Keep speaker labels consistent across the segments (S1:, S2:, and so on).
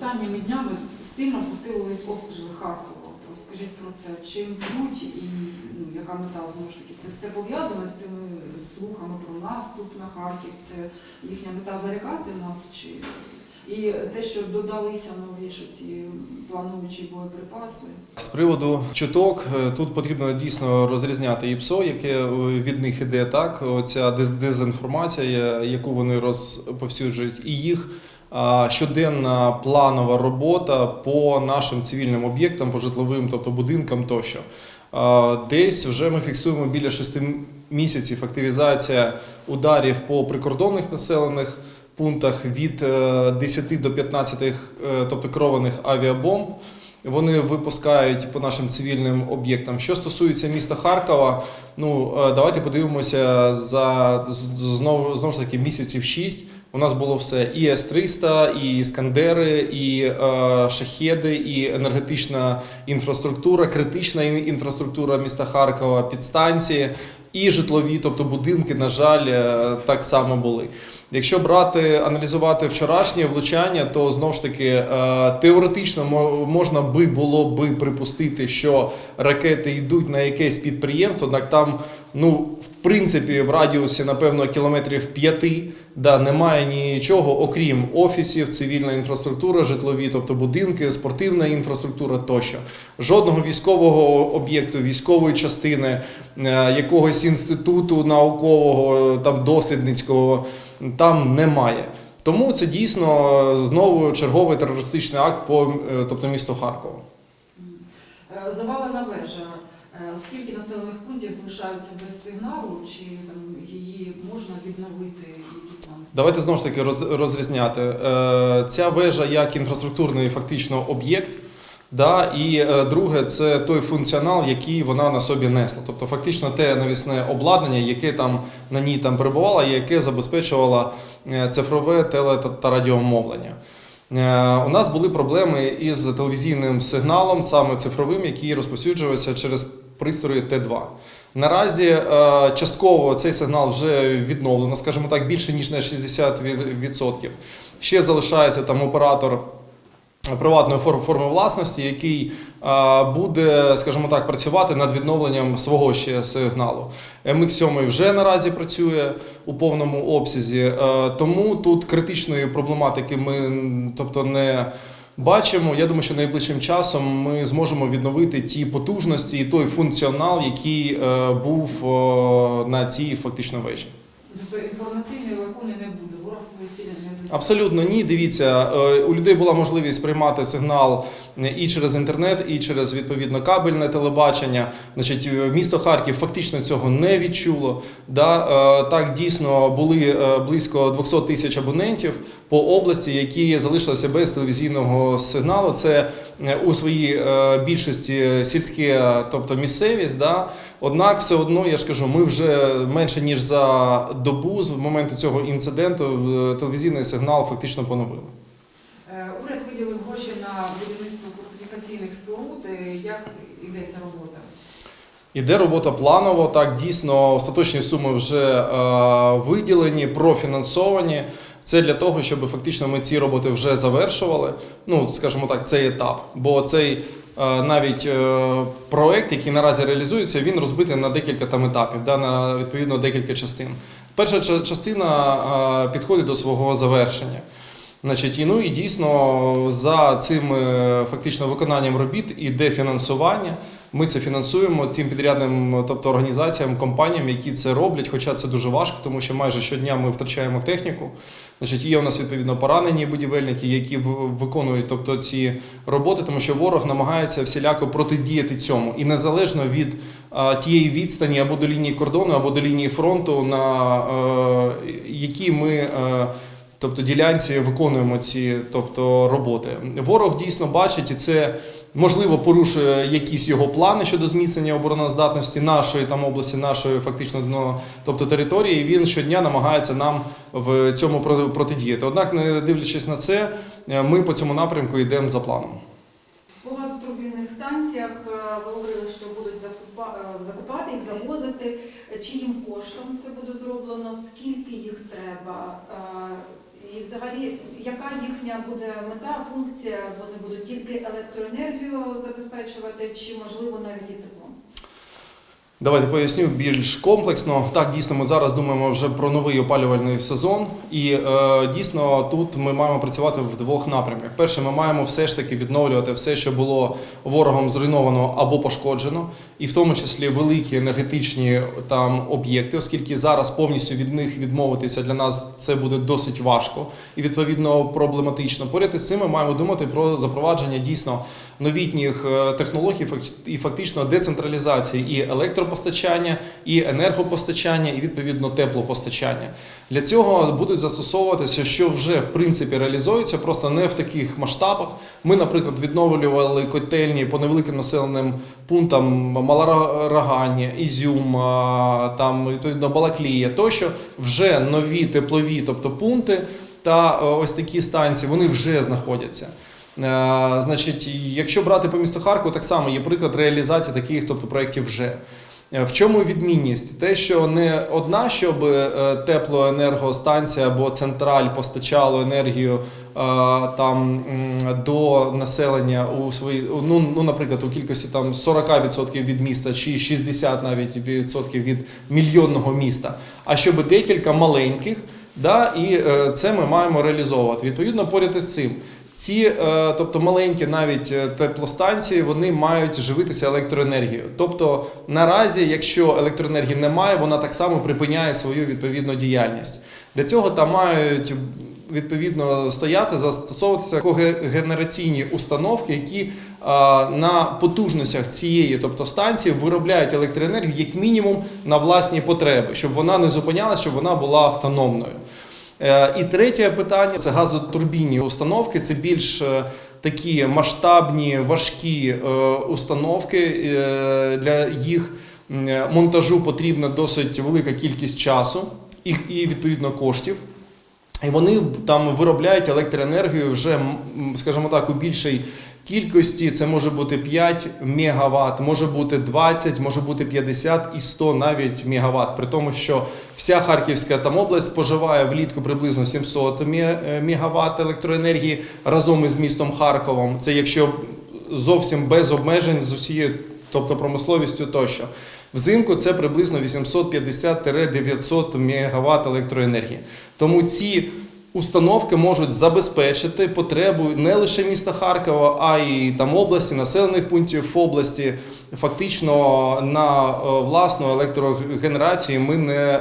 S1: останніми днями сильно посилились обстріли Харкова. Розкажіть про це, чим б'ють і ну, яка мета знову ж таки? Це все пов'язано з цими слухами про наступ на Харків. Це їхня мета залякати нас чи і те, що додалися нові що ці плануючі боєприпаси.
S2: З приводу чуток, е, тут потрібно дійсно розрізняти ІПСО, яке е, від них іде так. Оця дез- дезінформація, яку вони розповсюджують, і їх щоденна планова робота по нашим цивільним об'єктам, по житловим, тобто будинкам тощо. Десь вже ми фіксуємо біля шести місяців активізація ударів по прикордонних населених пунктах від е, 10 до 15, е, тобто керованих авіабомб. Вони випускають по нашим цивільним об'єктам. Що стосується міста Харкова, ну е, давайте подивимося за знову знову ж таки місяців 6. У нас було все: і С-300, і Іскандери, і е, шахеди, і енергетична інфраструктура, критична інфраструктура міста Харкова, підстанції, і житлові, тобто будинки, на жаль, е, так само були. Якщо брати, аналізувати вчорашнє влучання, то знову ж таки е, теоретично можна би було би припустити, що ракети йдуть на якесь підприємство, однак там, ну, в принципі, в радіусі, напевно, кілометрів п'яти, да, немає нічого, окрім офісів, цивільна інфраструктура, житлові, тобто будинки, спортивна інфраструктура тощо. Жодного військового об'єкту, військової частини, е, якогось інституту наукового, там дослідницького там немає. Тому це дійсно знову черговий терористичний акт по е, тобто місту Харкова.
S1: Е, Завалена вежа. Е, Скільки населених пунктів залишаються без сигналу, чи там її можна відновити? Які там
S2: Давайте знову ж таки роз- розрізняти. Ця вежа як інфраструктурний фактично об'єкт. Да, і е, друге, це той функціонал, який вона на собі несла. Тобто, фактично, те навісне обладнання, яке там на ній там перебувало, яке забезпечувало е, цифрове теле та- радіомовлення. Е, У нас були проблеми із телевізійним сигналом, саме цифровим, який розповсюджувався через пристрої Т2. Наразі частково цей сигнал вже відновлено, скажімо так, більше ніж на 60%. Ще залишається там оператор приватної форми власності, який буде, скажімо так, працювати над відновленням свого ще сигналу. MX7 вже наразі працює у повному обсязі, е, тому тут критичної проблематики ми тобто, не бачимо. Я думаю, що найближчим часом ми зможемо відновити ті потужності і той функціонал, який е, був на цій фактично вежі.
S1: тобто інформаційної лакуни не буде, ворог свої цілі не досягне.
S2: Абсолютно ні. Дивіться, е, у людей була можливість приймати сигнал і через інтернет, і через відповідно кабельне телебачення. Значить, е, місто Харків фактично цього не відчуло. Да? е, Так дійсно були близько 200 тисяч абонентів по області, які залишилися без телевізійного сигналу. Це у своїй більшості сільське, тобто місцевість. Да? Однак, все одно, я ж кажу, ми вже менше ніж за добу з моменту цього інциденту телевізійний сигнал фактично поновили.
S1: Е, Уряд виділив гроші на будівництво фортифікаційних споруд. Е, Як йдеться робота?
S2: Іде робота планово. Так дійсно остаточні суми вже е, виділені, профінансовані. Це для того, щоб фактично ми ці роботи вже завершували. Ну, скажімо так, цей етап. Бо цей е, навіть е, проект, який наразі реалізується, він розбитий на декілька там етапів, да, на відповідно декілька частин. Перша частина е, підходить до свого завершення. Значить, і ну і дійсно за цим е, фактично виконанням робіт іде фінансування. Ми це фінансуємо тим підрядним, тобто організаціям, компаніям, які це роблять. Хоча це дуже важко, тому що майже щодня ми втрачаємо техніку. Значить, є у нас відповідно поранені будівельники, які виконують тобто, ці роботи, тому що ворог намагається всіляко протидіяти цьому. І незалежно від тієї відстані або до лінії кордону, або до лінії фронту, на е, які ми. е, Тобто ділянці виконуємо ці тобто, роботи. Ворог дійсно бачить, і це можливо порушує якісь його плани щодо зміцнення обороноздатності нашої там області, нашої фактично ну, тобто території. І він щодня намагається нам в цьому протидіяти. Однак, не дивлячись на це, е, ми по цьому напрямку йдемо за планом.
S3: По газотурбінних станціях е, говорили, що будуть е, закупати їх, завозити. Чиїм коштом це буде зроблено, скільки їх треба, І взагалі, яка їхня буде мета, функція? Вони будуть тільки електроенергію забезпечувати, чи можливо навіть і теплом?
S2: Давайте поясню більш комплексно. Так, дійсно, ми зараз думаємо вже про новий опалювальний сезон, і е, дійсно тут ми маємо працювати в двох напрямках. Перше, ми маємо все ж таки відновлювати все, що було ворогом зруйновано або пошкоджено, і в тому числі великі енергетичні там об'єкти, оскільки зараз повністю від них відмовитися для нас це буде досить важко і відповідно проблематично. Поряд із цим ми маємо думати про запровадження дійсно новітніх е, технологій і фактично децентралізації і електропостачання, і енергопостачання, і відповідно теплопостачання. Для цього будуть застосовуватися, що вже в принципі реалізується, просто не в таких масштабах. Ми, наприклад, відновлювали котельні по невеликим населеним пунктам Малорагані, Ізюм, там відповідно Балаклія, тощо вже нові теплові, тобто пункти та е, ось такі станції, вони вже знаходяться. Е, Значить, якщо брати по місту Харкову, так само є приклад реалізації таких тобто, проєктів вже. Е, В чому відмінність? Те, що не одна, щоб е, теплоенергостанція або централь постачало енергію е, там до населення у свої, ну, ну, наприклад, у кількості там 40% від міста чи 60 навіть відсотків від мільйонного міста, а щоб декілька маленьких, да, і це ми маємо реалізовувати. Відповідно, поряд із цим. Ці, е, тобто маленькі навіть е, теплостанції, вони мають живитися електроенергією. Тобто наразі, якщо електроенергії немає, вона так само припиняє свою відповідну діяльність. Для цього там мають відповідно стояти, застосовуватися когенераційні установки, які е, на потужностях цієї, тобто станції, виробляють електроенергію як мінімум на власні потреби, щоб вона не зупинялася, щоб вона була автономною. Е, І третє питання це газотурбінні установки. Це більш е, такі масштабні, важкі е, установки. Для їх монтажу потрібна досить велика кількість часу і відповідно коштів. І вони там виробляють електроенергію вже, скажімо так, у більшій кількості. Це може бути 5 МВт, може бути 20, може бути 50 і 100 навіть МВт. При тому, що вся Харківська там область споживає влітку приблизно 700 МВт електроенергії разом із містом Харковом. Це якщо зовсім без обмежень з усією, тобто промисловістю тощо. Взимку це приблизно 850-900 МВт електроенергії. Тому ці установки можуть забезпечити потребу не лише міста Харкова, а й там області, населених пунктів області. Фактично на е, власну електрогенерацію ми не е,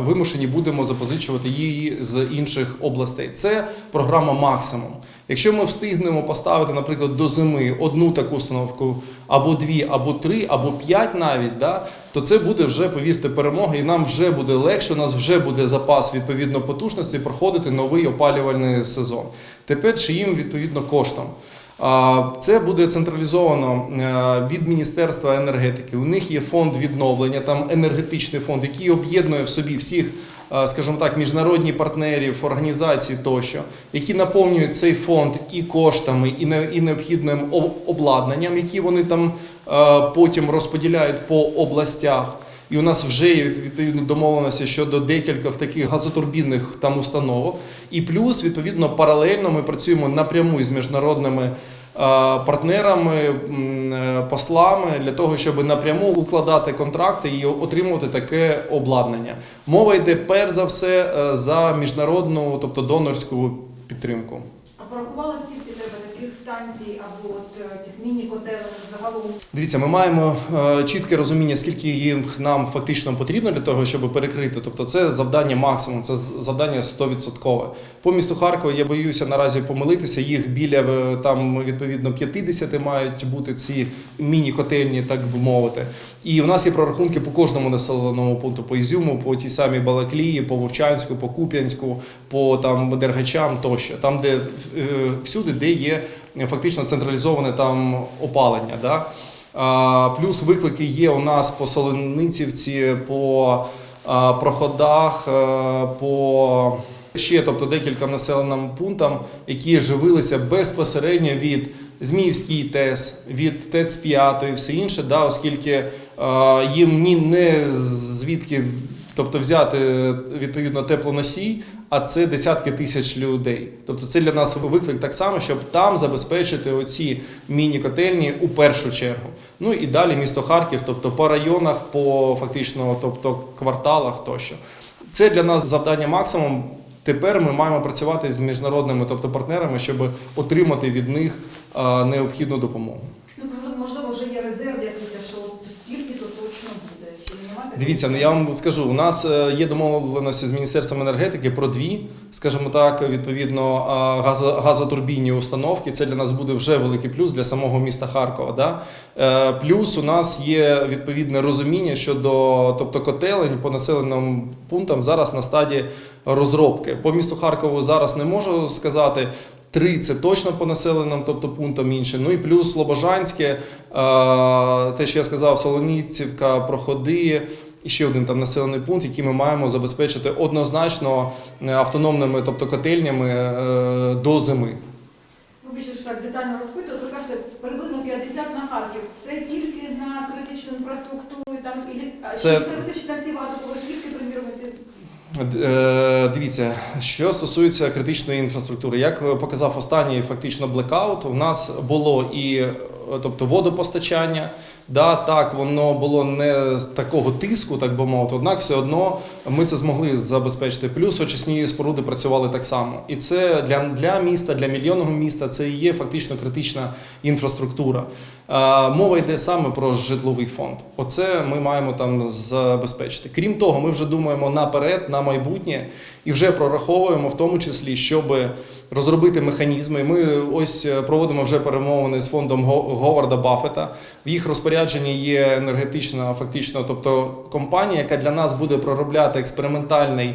S2: вимушені будемо запозичувати її з інших областей. Це програма максимум. Якщо ми встигнемо поставити, наприклад, до зими одну таку установку, або дві, або три, або п'ять навіть, да, то це буде вже, повірте, перемога, і нам вже буде легше, у нас вже буде запас відповідно потужності проходити новий опалювальний сезон. Тепер чиїм відповідно коштом. Це буде централізовано е, від Міністерства енергетики. У них є фонд відновлення, там енергетичний фонд, який об'єднує в собі всіх, скажімо так, міжнародні партнерів, організацій тощо, які наповнюють цей фонд і коштами, і не- і необхідним обладнанням, які вони там е, потім розподіляють по областях. І у нас вже є відповідно домовленості щодо декількох таких газотурбінних там установок. І плюс, відповідно, паралельно ми працюємо напряму із міжнародними е, партнерами, е, послами для того, щоб напряму укладати контракти і отримувати таке обладнання. Мова йде перш за все е, за міжнародну, тобто донорську підтримку.
S3: А порахували, скільки треба таких станцій або от е, цих міні-котелень загалом?
S2: Дивіться, ми маємо е, чітке розуміння, скільки їх нам фактично потрібно для того, щоб перекрити. Тобто, це завдання максимум, це завдання 100%. По місту Харкова я боюся наразі помилитися. Їх біля е, там відповідно 50 мають бути ці міні-котельні, так би мовити. І у нас є прорахунки по кожному населеному пункту, по Ізюму, по тій самій Балаклії, по Вовчанську, по Куп'янську, по там Дергачам тощо. Там, де е, всюди, де є фактично централізоване там опалення. Да? Плюс виклики є у нас по Солоницівці, по проходах, е, по ще тобто декілька населеним пунктам, які живилися безпосередньо від Зміївський ТЕС, від ТЕЦ 5 і все інше, да, оскільки їм ні не звідки тобто взяти відповідно теплоносій, а це десятки тисяч людей. Тобто це для нас виклик так само, щоб там забезпечити оці міні-котельні у першу чергу. Ну і далі місто Харків, тобто по районах, по фактично, тобто кварталах тощо. Це для нас завдання максимум. Тепер ми маємо працювати з міжнародними, тобто партнерами, щоб отримати від них необхідну допомогу.
S3: Ну, просто, можливо, вже є резерв якийсь, що от стільки то точно буде. Чи немає такого?
S2: Дивіться, ну я вам скажу, у нас е, є домовленості з Міністерством енергетики про дві, скажімо так, відповідно а, газо- газотурбінні установки. Це для нас буде вже великий плюс для самого міста Харкова. Да? Е, Плюс у нас є відповідне розуміння щодо тобто котелень по населеним пунктам зараз на стадії розробки. По місту Харкову зараз не можу сказати. Три це точно по населеним, тобто пунктам інше. Ну і плюс Слобожанське, е, те, що я сказав, Солоніцівка, Проходи, і ще один там населений пункт, який ми маємо забезпечити однозначно е, автономними, тобто котельнями е, до зими.
S3: Вибачте, що так детально розпитую, то ви кажете, приблизно 50 на Харків. Це тільки на критичну інфраструктуру там і
S2: Це-
S3: це на всі багатоповерхівки
S2: Дивіться, що стосується критичної інфраструктури, як показав останній фактично блекаут, у нас було і е, тобто водопостачання. Да, так, воно було не з такого тиску, так би мовити, однак все одно ми це змогли забезпечити. Плюс очисні споруди працювали так само. І це для, для міста, для мільйонного міста, це і є фактично критична інфраструктура. Е, Мова йде саме про житловий фонд. Оце ми маємо там забезпечити. Крім того, ми вже думаємо наперед, на майбутнє і вже прораховуємо в тому числі, щоб розробити механізми. Ми ось е, проводимо вже перемовини з фондом Говарда Баффета. В їх розпорядженні є енергетична, фактично, тобто компанія, яка для нас буде проробляти експериментальний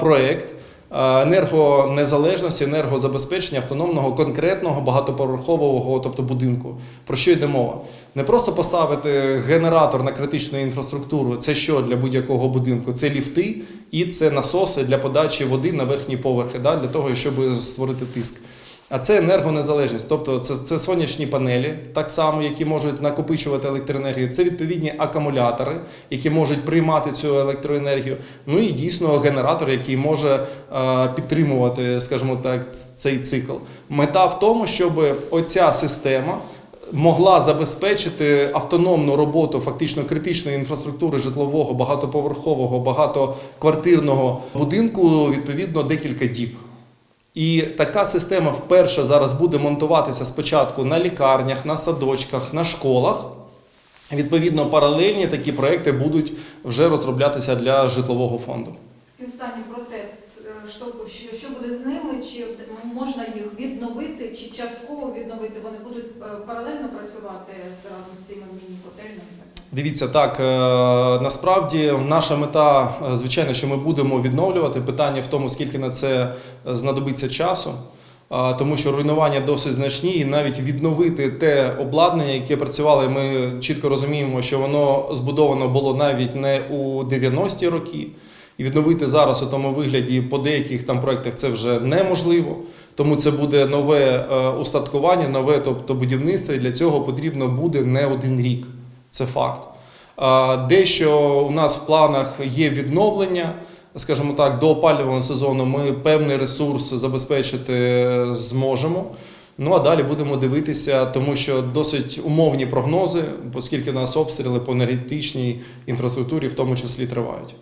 S2: проєкт. е, Енергонезалежності, енергозабезпечення автономного конкретного багатоповерхового, тобто будинку. Про що йде мова? Не просто поставити генератор на критичну інфраструктуру. Це що для будь-якого будинку? Це ліфти і це насоси для подачі води на верхні поверхи, да, для того, щоб створити тиск. А це енергонезалежність, тобто це, це сонячні панелі, так само, які можуть накопичувати електроенергію. Це відповідні акумулятори, які можуть приймати цю електроенергію. Ну і дійсно генератор, який може е, підтримувати, скажімо так, цей цикл. Мета в тому, щоб оця система могла забезпечити автономну роботу фактично критичної інфраструктури житлового, багатоповерхового, багатоквартирного будинку відповідно декілька діб. І така система вперше зараз буде монтуватися спочатку на лікарнях, на садочках, на школах. Відповідно, паралельні такі проекти будуть вже розроблятися для житлового фонду.
S3: І останній протест. е, Що, що, буде з ними? Чи можна їх відновити, чи частково відновити? Вони будуть е, паралельно працювати разом з цими міні-котельнями?
S2: Дивіться, так е, насправді наша мета, е, звичайно, що ми будемо відновлювати. Питання в тому, скільки на це е, знадобиться часу. Тому що руйнування досить значні, і навіть відновити те обладнання, яке працювало, ми чітко розуміємо, що воно збудовано було навіть не у 90-ті роки. І відновити зараз у тому вигляді по деяких там проєктах це вже неможливо. Тому це буде нове устаткування, нове тобто будівництво, і для цього потрібно буде не один рік. Це факт. Дещо у нас в планах є відновлення. Скажімо так, до опалювального сезону ми певний ресурс забезпечити зможемо. Ну а далі будемо дивитися, тому що досить умовні прогнози, оскільки у нас обстріли по енергетичній інфраструктурі в тому числі тривають.